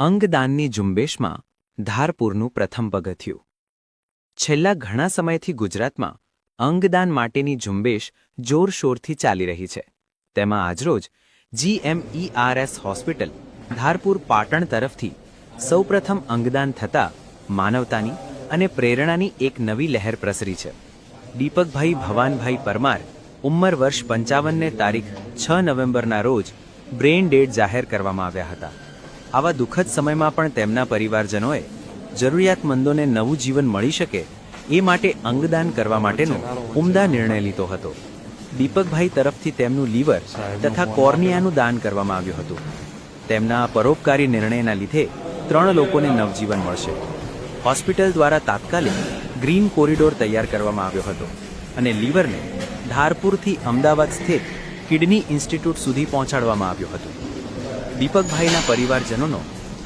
અંગદાનની ઝુંબેશમાં ધારપુરનું પ્રથમ પગથિયું. છેલ્લા ઘણા સમયથી ગુજરાતમાં અંગદાન માટેની ઝુંબેશ જોરશોરથી ચાલી રહી છે. તેમાં આજરોજ જીએમઈઆરએસ હોસ્પિટલ ધારપુર પાટણ તરફથી સૌપ્રથમ અંગદાન થતાં માનવતાની અને પ્રેરણાની એક નવી લહેર પ્રસરી છે. દીપકભાઈ ભવાનભાઈ પરમાર ઉંમર વર્ષ પંચાવનને તારીખ છ નવેમ્બરના રોજ બ્રેઇન ડેડ જાહેર કરવામાં આવ્યા હતા. આવા દુઃખદ સમયમાં પણ તેમના પરિવારજનોએ જરૂરિયાતમંદોને નવું જીવન મળી શકે એ માટે અંગદાન કરવા માટેનો ઉમદા નિર્ણય લીધો હતો. દીપકભાઈ તરફથી તેમનું લીવર તથા કોર્નિયાનું દાન કરવામાં આવ્યું હતું. તેમના પરોપકારી નિર્ણયના લીધે ત્રણ લોકોને નવજીવન મળશે. હોસ્પિટલ દ્વારા તાત્કાલિક ગ્રીન કોરિડોર તૈયાર કરવામાં આવ્યો હતો અને લીવરને ધારપુરથી અમદાવાદ સ્થિત કિડની ઇન્સ્ટિટ્યૂટ સુધી પહોંચાડવામાં આવ્યું હતું. દીપકભાઈના પરિવારજનોનો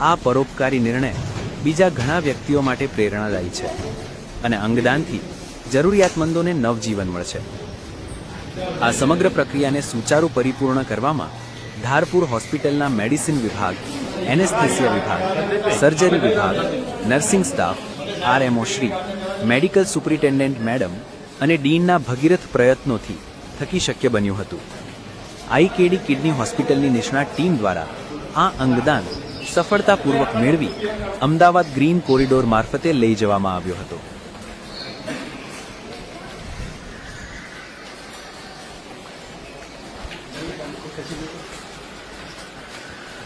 આ પરોપકારી નિર્ણય બીજા ઘણા વ્યક્તિઓ માટે પ્રેરણાદાયી છે અને અંગદાનથી જરૂરિયાતમંદોને નવજીવન મળશે. આ સમગ્ર પ્રક્રિયાને સુચારુ પરિપૂર્ણ કરવામાં ધારપુર હોસ્પિટલના મેડિસિન વિભાગ, એનેસ્થેસિયા વિભાગ, સર્જરી વિભાગ, nursing staff, RMO Shri, medical superintendent madam અને ડીનના ભગીરથ પ્રયત્નોથી થકી શક્ય બન્યું હતું. આઈકેડી કિડની હોસ્પિટલની નિષ્ણાત ટીમ દ્વારા આ અંગદાન સફળતાપૂર્વક મેળવી અમદાવાદ ગ્રીન કોરિડોર મારફતે લઈ જવામાં આવ્યો હતો